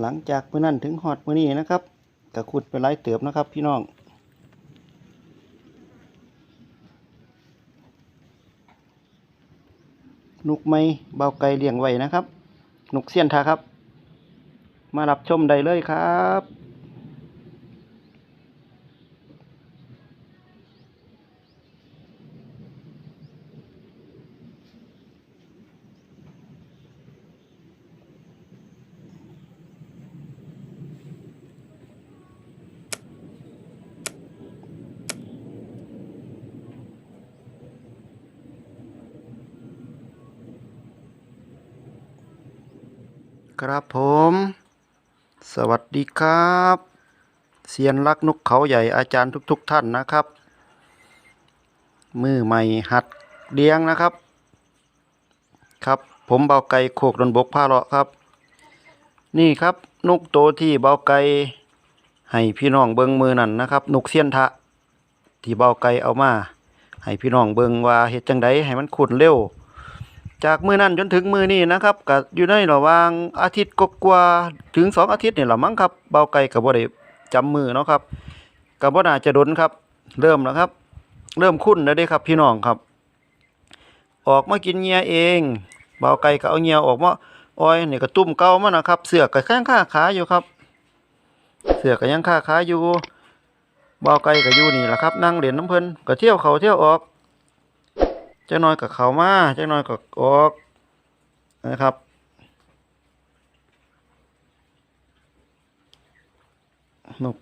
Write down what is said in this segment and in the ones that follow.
หลังจากมื้อนั้นถึงหอดมื้อนี้นะครับก็ขุดไปไล่เติบนะครับ พี่น้องนุกไม้เบาไก่เลี้ยงไว้นะครับ นุกเสี้ยนทาครับ มารับชมได้เลยครับ ครับผม สวัสดีครับเซียนรักนกเขาใหญ่อาจารย์ทุกๆทท่านนะครับ มือใหม่หัดเลี้ยงนะครับ ครับผมเบาไก่โคกดนบกผ้าเลาะครับ นี่ครับนกโตที่เบาไก่ให้พี่น้องเบิงมือนั่นนะครับนกเสี้ยนทะ ที่เบาไก่เอามา ให้พี่น้องเบิงว่าเฮ็ดจังไดให้มันขุนเร็ว จากมือนั้นจนถึงมือนี้นะครับก็อยู่ในระหว่างอาทิตย์กว่าถึงสองอาทิตย์นี่แหละมั้งครับเบาไก่ก็บ่ได้จำมือเนาะครับก็บ่น่าจะดนครับ เริ่มแล้วครับ เริ่มคุ้นแล้วด้ครับพี่น้องครับ ออกมากินเงื่อเอง เบาไก่ก็เอาเงื่อออกมาอ้อยนี่ก็ตุ่มเก่ามานะครับ เสือกก็แข้งขาขาอยู่ครับ เสือกก็ยังข้าขาอยู่เบาไก่ก็อยู่นี่แหละครับนั่งเล่นน้ำเพิ่นก็เที่ยวเขาเที่ยวออก จักน่อยกับเขามาจักน่อยกับออกนะครับหนุก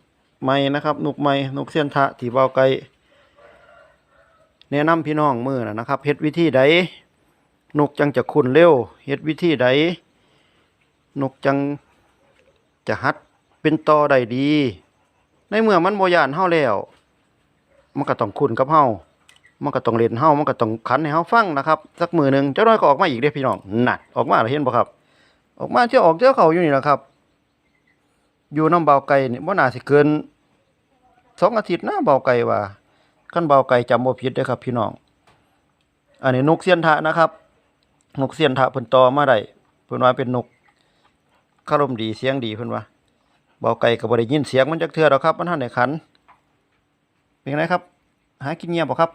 ไม้นะครับหนุกไม้นกเสี้ยนทะที่เบาไกลแนะนำพี่น้องมือนะนะครับเฮ็ดวิธีใดนกจังจะคุ้นเร็วเฮ็ดวิธีใดนกจังจะหัดเป็นต่อได้ดี ในเมื่อมันบ่ย่านเฮาแล้ว มันก็ต้องคุ้นกับเฮา มันก็ต้องเล่นเฮามันก็ต้องขันให้เฮาฟังนะครับ สักมือหนึ่งเจ้าน้อยก็ออกมาอีกเด้พี่น้องนั่นออกมาแล้วเห็นบ่ครับ ออกมาเที่ยวออกเที่ยวเขาอยู่นี่แหละครับ อยู่น้ำเบาไก่นี่บ่น่าสิเกินสองอาทิตย์นะเบาไก่ว่าคันเบาไก่จำบ่ผิดเด้ครับ พี่น้อง อันนี้นกเสียนทะนะครับ นกเสียนทะเพิ่นต่อมาได้เพิ่นว่าเป็นนกคารมดีเสียงดีเพิ่นว่าเบาไก่ก็บ่ได้ยินเสียงมันจักเทื่อดอกครับ มันทันได้ขันเป็นไงครับ หากินเงียบบ่ครับ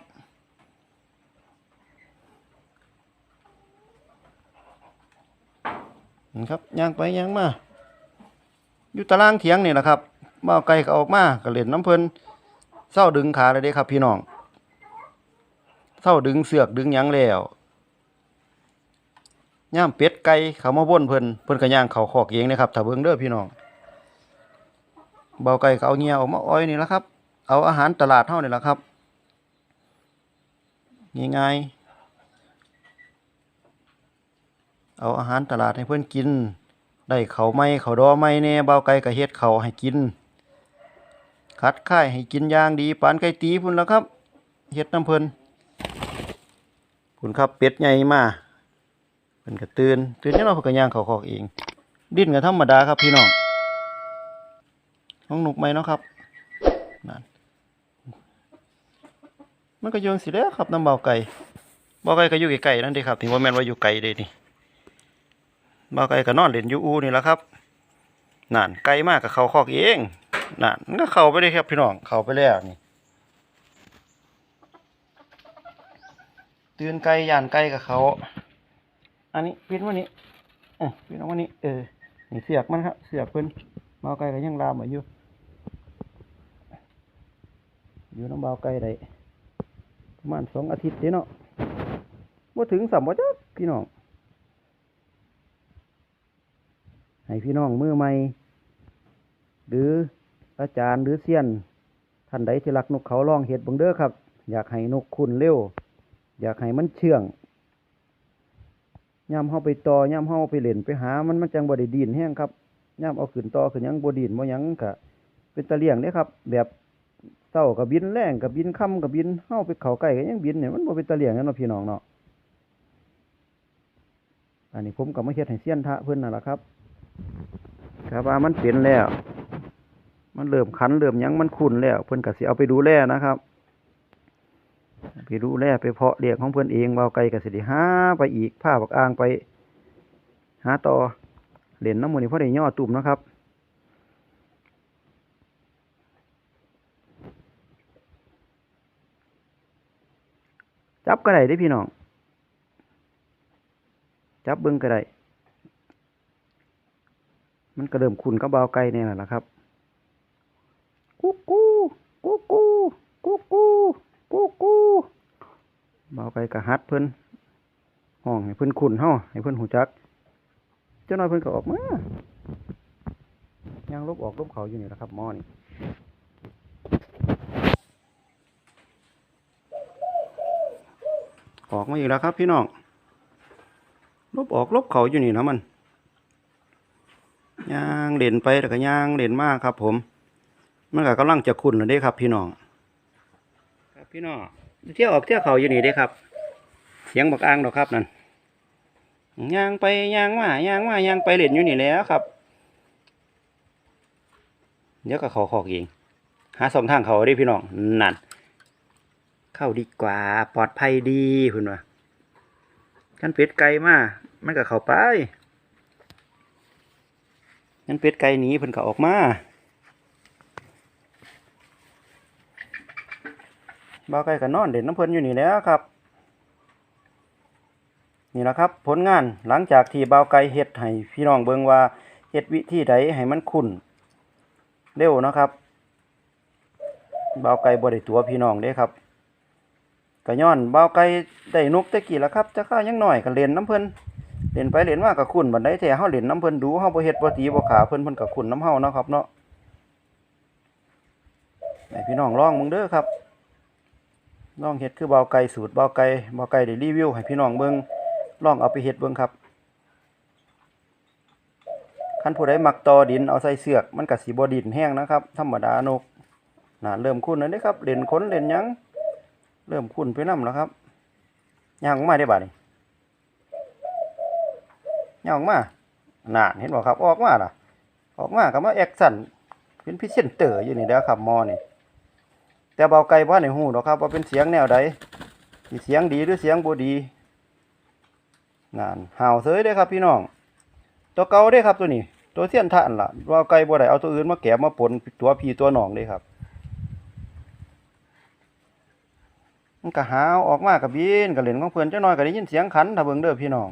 นครับย่างไปย่างมาอยู่ตารางเถียงนี่แหละครับมาเอาไก่ก็ออกมาก็เล่นน้ำเพลินเศร้าดึงขาเลยเด้ครับ พี่น้องเศร้าดึงเสือกดึงยังแล้วย่ามเป็ดไก่เขามาบ่นเพิ่นเพิ่นก็ย่างเขาขอกเองนะครับถ้าเบิ่งเด้อพี่น้องเบาไก่ก็เอาเงียออกมาอ้อยนี่แหละครับ เอาอาหารตลาดเท่านี่แหละครับง่ายๆ เอาอาหารตลาดให้เพื่อนกิน ได้เขาไม่เขาดอไม่แน่เบาไก่ก็เฮ็ดเขาให้กิน คัดค่ายให้กินย่างดีปานไก่ตีพุ่นแล้วครับเฮ็ดน้ำเพิ่นพุ่นครับเป็ดใหญ่มาเพิ่นก็ตื่นตื่นยังเราเพิ่นก็ย่างเขาคอกเอง ดิ้นก็ธรรมดาครับพี่น้องน้องหนุกไหมเนาะครับนั่นมันก็โยงสิแล้วครับน้ำเบาไก่เบาไก่ก็อยู่ไกลๆนั่นเด้ครับถึงว่าแม่นว่าอยู่ไกลเด้นี่ บ่าวไก่ก็นอนเล่นอยู่อูนี่แหละครับนั่นไก่มากกับเขาคอกเองนั่นก็เข้าไปเลยครับพี่น้องเข้าไปแล้วนี่เตือนไก่ย่านไก่กับเขา อันนี้ปิดวันนี้เออปิดวันนี้เออนี่เสือกมันครับเสือกเพิ่นบ่าไก่ก็ยังลามไว้อยู่อยู่น้ำบ่าไก่ได้ประมาณสองอาทิตย์เด้เนาะบ่ถึงสามบ่จ้ะพี่น้อง ให้พี่น้องมือใหม่หรืออาจารย์หรือเซียน ท่านใดที่รักนกเขาล่องเห็ดบังเด้อครับ อยากให้นกคุณเร็ว อยากให้มันเชื่องย่ำเฮาไปต่อย่ำเฮาไปเล่นไปหา มันมันจังบด้ดินแห้งครับย่ำเอาขึ้นต่อขึ้นยังบดินบ่ยังกะเป็นตะเลียงเด้ครับ แบบเศร้ากับบินแรงกับบินค่ำกับบินเฮาไปเขาใกล้ก็ยังบินเนี่ยมันบ่เป็นตะเลียงนั่นเนาะพี่น้องเนาะอันนี้ผมก็มาเฮ็ดให้เซียนทะเพิ่อนนั่นล่ะครับ ครับว่ามันเป็นแล้ว มันเริ่มคันเริ่มยังมันขุ่นแล้ว เพิ่อนกสิเอาไปดูแลนะครับไปดูแลไปเพาะเลี้ยงของเพิ่อนเองเบาไก่ก็สิได้หาไปอีกผ้าบักอ่างไป หาต่อเล่นน้ำมันนี่พอได้ย่อตุ่มนะครับ จับก็ได้ด้พี่น้อง จับเบิ้งก็ได้ มันก็เริ่มขุนกับเบาวไก่เนี่ยแหละครับกุ๊กกูกุ๊กกูกุ๊กกูกุ๊กกูเบาวไก่ก็ฮัดเพิ่นห้องให้เพิ่นขุนเฮาให้เพิ่นหูจัก เจ้าน้อยเพิ่นก็ออกมายังลบออกลบเขาอยู่นี่แหละครับหมอนี่ออกมาอีกแล้วครับพี่น้องลบออกลบเขาอยู่นี่นะมัน ย่างเด่นไปแต่ก็ย่างเด่นมากครับ ผมมันก็กำลังจะคุ้นแล้วเด้ครับ พี่น้องครับพี่น้องเที่ยวออกเที่ยวเขาอยู่นี่เด้ครับ เสียงบักอ่างดอกครับนั่นย่างไปย่างมาย่างมาย่างไปเล่นอยู่นี่แล้วครับเดี๋ยวก็เขาขอกเองหาสองทางเขาได้พี่น้องนั่นเข้าดีกว่าปลอดภัยดีคุณว่ากันเป็ดไก่มากมันก็เข้าไป กันเป็ดไก่หนีเพิ่นก็ออกมาบ่าไก่ก็นอนเด่นน้ำเพิ่นอยู่นี่แล้วครับ นี่แหละครับ ผลงานหลังจากที่บ่าไก่เฮ็ดให้พี่น้องเบิ่งว่าเฮ็ดวิธีใดให้มันคุ้นเร็วนะครับบาไก่บ่ได้ตัวพี่น้องเด้ครับก็ย้อนบาไก่ได้นกตะกี้และครับจะข้ายังหน้อยก็เล่นน้ำเพิ่น เล่นไปเล่นมาก็คุ้นบัดใดแท้เฮาเล่นน้ำเพิ่นดูเฮาบ่เฮ็ดบ่ตีบ่ขาเพิ่นเพิ่นก็คุ้นน้ำเฮาเนาะครับเนาะให้พี่น้องลองมึงเด้อครับลองเฮ็ดคือเบาไก่สูตรเบาไก่เบาไก่ได้รีวิวให้พี่น้องเบิ่งลองเอาไปเฮ็ดเบิ่งครับคันผู้ใดมักตอดินเอาใส่เสือกมันก็สิบ่ดินแห้งนะครับ ธรรมดานกน่าเริ่มคุ้นแล้วเด้ครับเล่นขนเล่นหยังเริ่มคุ้นไปน้ำแล้วครับย่างออกมาได้บ่านี่ ย่างออกมาน่าเห็นบ่ครับออกมาล่ะ ออกมาก็มาแอคชั่นเป็นพรีเซนเตอร์อยู่นี่เด้อครับมอนี่แต่เบาไกลบ่ในหูดอกครับว่าเป็นเสียงแนวใดเสียงดีหรือเสียงบดีนานห่าวเสยเด้อครับพี่น้อง ตัวเก่าเด้อครับตัวนี้ ตัวเสี้ยนท่านล่ะเบาไกลบ่ได้เอาตัวอื่นมาแกะมาปนตัวพีตัวหนองเด้ครับมันก็หาวออกมากับบินกับเล่นของเพื่อนเจ้าน้อยก็ได้ยินเสียงขันถ้าเบิ่งเด้อพี่น้อง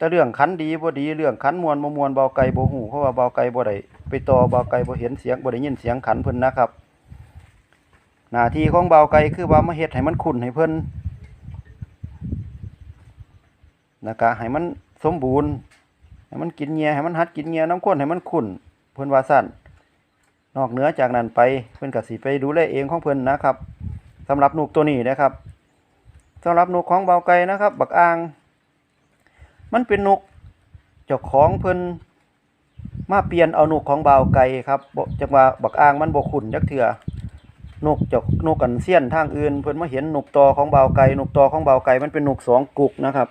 แต่เรื่องขันดีบ่ดีเรื่องขันมวนบ่มวนเบาไก่บ่ฮู้เพราะว่าเบาไก่บ่ได้ไปต่อเบาไก่บ่เห็นเสียงบ่ได้ยินเสียงขันเพิ่นนะครับหน้าที่ของเบาไก่คือว่ามาเฮ็ดให้มันคุ้นให้เพิ่นแล้วก็ให้มันสมบูรณ์ให้มันกินเงียให้มันหัดกินเงียน้ำข้นให้มันคุ้นเพิ่นว่าซั่นนอกเหนือจากนั้นไปเพิ่นก็สิไปดูแลเองของเพิ่นนะครับสำหรับนกตัวนี้นะครับสำหรับนกของเบาไก่นะครับ บักอ่าง มันเป็นนกเจ้าของเพิ่นมาเปลี่ยนเอานกของเบาไก่ครับจังว่าบักอ่างมันบ่ขุนจักเถื่อนกเจ้านกกันเสี้ยนทางอื่น เพิ่นมาเห็นนกตอของเบาไก่นกตอของเบาไก่มันเป็นนกสองกุกนะครับ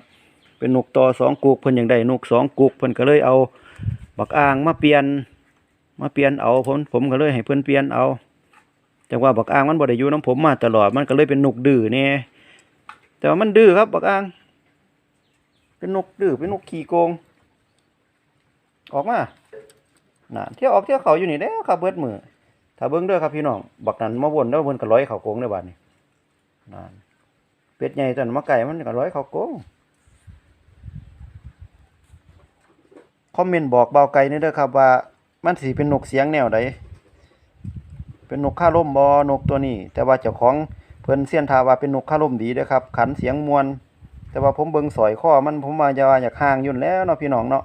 เป็นนกตอสองกุกเพิ่นอย่างใดนกสองกุกเพิ่นก็เลยเอาบักอ่างมาเปลี่ยนมาเปลี่ยนเอาผมผมก็เลยให้เพิ่นเปลี่ยนเอาจังว่าบักอ่างมันบ่ได้อยู่น้ำผมมาตลอดมันก็เลยเป็นนกดื้อเนี่ยแต่ว่ามันดื้อครับบักอ่าง เป็นนกดื้อเป็นนกขี้โกง ออกมาน่ะเที่ยวออกเที่ยวเขาอยู่นี่แหล้วครับเบิดมือถ้าเบิ่งด้อครับพี่น้องบักนั้นมาวนแล้วมันก็ร้อยเขาโกงในบ้านนี่นั่นเป็ดใหญ่ตอนมาไก่มันก็ร้อยเขาโกงคอมเมนต์บอกเบาไก่นี่เด้อครับว่ามันสิเป็นนกเสียงแนวใดเป็นนกข้าร่มบอนกตัวนี้ แต่ว่าเจ้าของเพิ่นเสียนทาว่าเป็นนกข้าร่มดีเด้อครับ ขันเสียงมวน แต่ว่าผมเบิ่งสอยข้อมันผมว่าจะว่าอยากห่างยุ่นแล้วเนาะพี่น้องเนาะ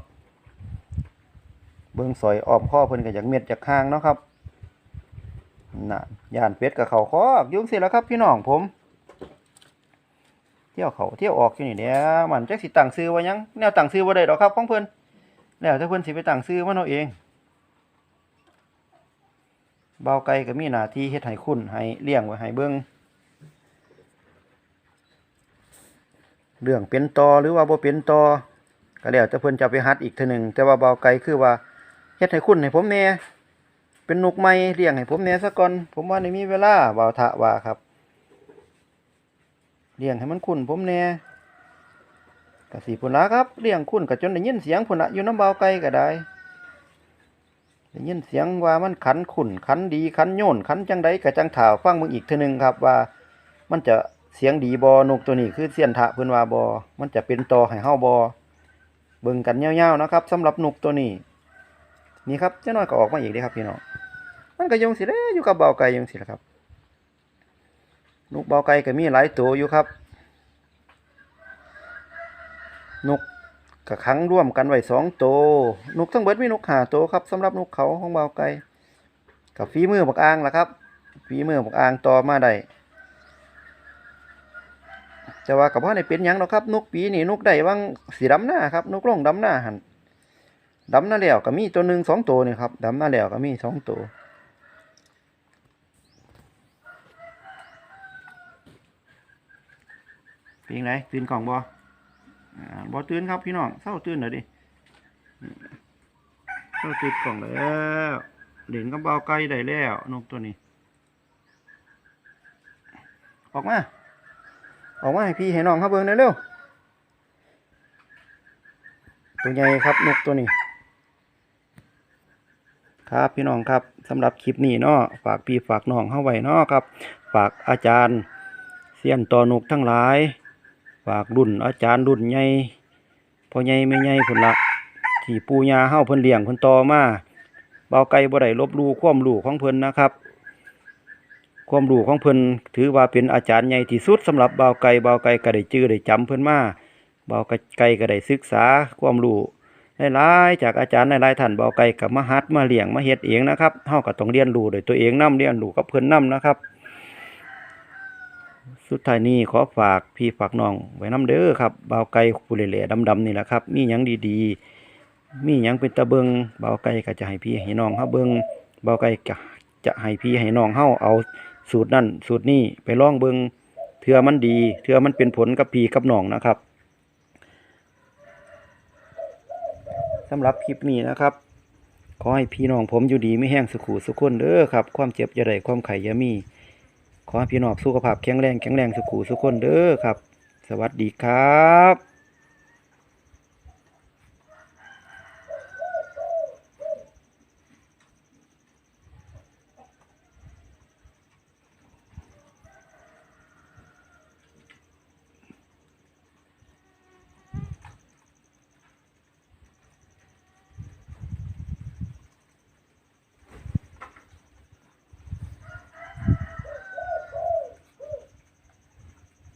เบิ่งสอยอ้อมข้อเพิ่นก็อยากเม็ดอยากห่างเนาะครับน่ะยานเป็ดกับเขาคอกยุ่งสิแล้วครับ พี่น้องผม เที่ยวเขาเที่ยวออกอยู่นี่แหล้วมันจักสิตั้งซื้อไว้ยังแนวตั้งซื้อบ่ได้ดอครับของเพิ่นแล้วถ้าเพิ่นสิไปตั้งซื้อมันเอาเองเบาไก่ก็มีหน้าที่เฮ็ดให้คุ้นให้เลี้ยงไว้ให้เบิ่ง เรื่องเป็นตอหรือว่าบ่เป็นตอก็แล้วแต่เพิ่นจะไปหัดอีกเทื่อหนึงแต่ว่าเบาไก่คือว่าเฮ็ดให้คุ้นให้ผมแน่เป็นนกใหม่เลี้ยงให้ผมแน่ซะก่อนผมว่าได้มีเวลาเบาทะว่าครับเลี้ยงให้มันคุ้นผมแน่กสิพุ่นละครับเลี้ยงคุณก็จนได้ยินเสียงพุ่นละอยู่น้ำเบาไก่ก็ได้ได้ยินเสียงว่ามันขันขุนขันดีขันโยนขันจังใดก็จังถ่าวฟังมึงอีกเทื่อนึงครับว่ามันจะ เสียงดีบอนกตัวนี้คือเสียนทะเพิ่อนว่าบอมันจะเป็นตอให้เฮาบอเบิ่งกันยาวๆนะครับสำหรับนกตัวนี้ นี่ครับเจ้าน้อยก็ออกมาอีกเด้ครับพี่น้องมันก็ยังสิเด้อยู่กับเบาไก่ยังสิละครับนกเบาไก่ก็มีหลายตัวอยู่ครับนกกะขังร่วมกันไว้สองตัวนกทั้งเบิดมีนกหาตัวครับสำหรับนกเขาของเบาไก่กับฝีมือบักอ่างล่ะครับฝีมือบักอ่างต่อมาได้ แต่ว่ากับว่าในเป็นยังหรอกครับ นกปีนี่นกได้ว่างสีดำหน้าครับ นกล่องดำหน้าหันดำหน้าแล้วก็มีตัวหนึ่งสองตัวนี่ครับดำหน้าแล้วก็มีสองตัวเป็นยังไงตื่นกล่องบอบ่ตื่นครับพี่น้องเศร้าตื่นหน่อยดิเศร้าตื่นกล่องแล้วเด่นกับเบาไกลได้แล้วนกตัวนี้ ออกมา ออกมาให้พี่ให้น้องเขาเบิ่งหน่อยเร็วตัวใหญ่ครับนกตัวนี้ ครับพี่น้องครับสำหรับคลิปนี้เนาะฝากพี่ฝากน้องเข้าไว้เนาะครับ ฝากอาจารย์เสียนต่อนกทั้งหลาย ฝากรุ่นอาจารย์รุ่นใหญ่พ่อใหญ่แม่ใหญ่พุ่นละที่ปูย่าเฮาเพิ่นเลี้ยงเพิ่นต่อมาเบาไก่บ่ได้ลบลู่ความรู้ของเพิ่นนะครับ ความรู้ของเพิ่นถือว่าเป็นอาจารย์ใหญ่ที่สุดสำหรับเบาไก่เบาไก่ก็ได้จื้อได้จำเพิ่นมาเบาไก่ก็ได้ศึกษาความรู้หลายๆจากอาจารย์หลายๆท่านเบาไก่ก็มาหัดมาเลี้ยงมาเฮ็ดเองนะครับเฮาก็ต้องเรียนรู้ด้วยตัวเองนํเรียนรู้กับเพิ่นนํนะครับ สุดท้ายนี้ขอฝากพี่ฝากน้องไว้น้ำเด้อครับบ่าวไก่ผู้เหล่ๆดำๆนี่แหละครับ มีหยังดีๆ มีหยังเป็นตะเบิงบ่าวไก่ก็จะให้พี่ให้น้องเฮาเบิงบ่าวไก่ก็จะให้พี่ให้น้องเฮาเอา สูตรนั่นสูตรนี้ไปลองเบิงเทื่อมันดีเทื่อมันเป็นผลกับพีกับหนองนะครับสำหรับคลิปนี้นะครับ ขอให้พี่น้องผมอยู่ดีไม่แห้งสุขุสุขคนเด้อครับ ความเจ็บอย่าได้ความไข่อย่ามี ขอให้พี่น้องสุขภาพแข็งแรงแข็งแรงสุขุสุขคนเด้อครับ สวัสดีครับ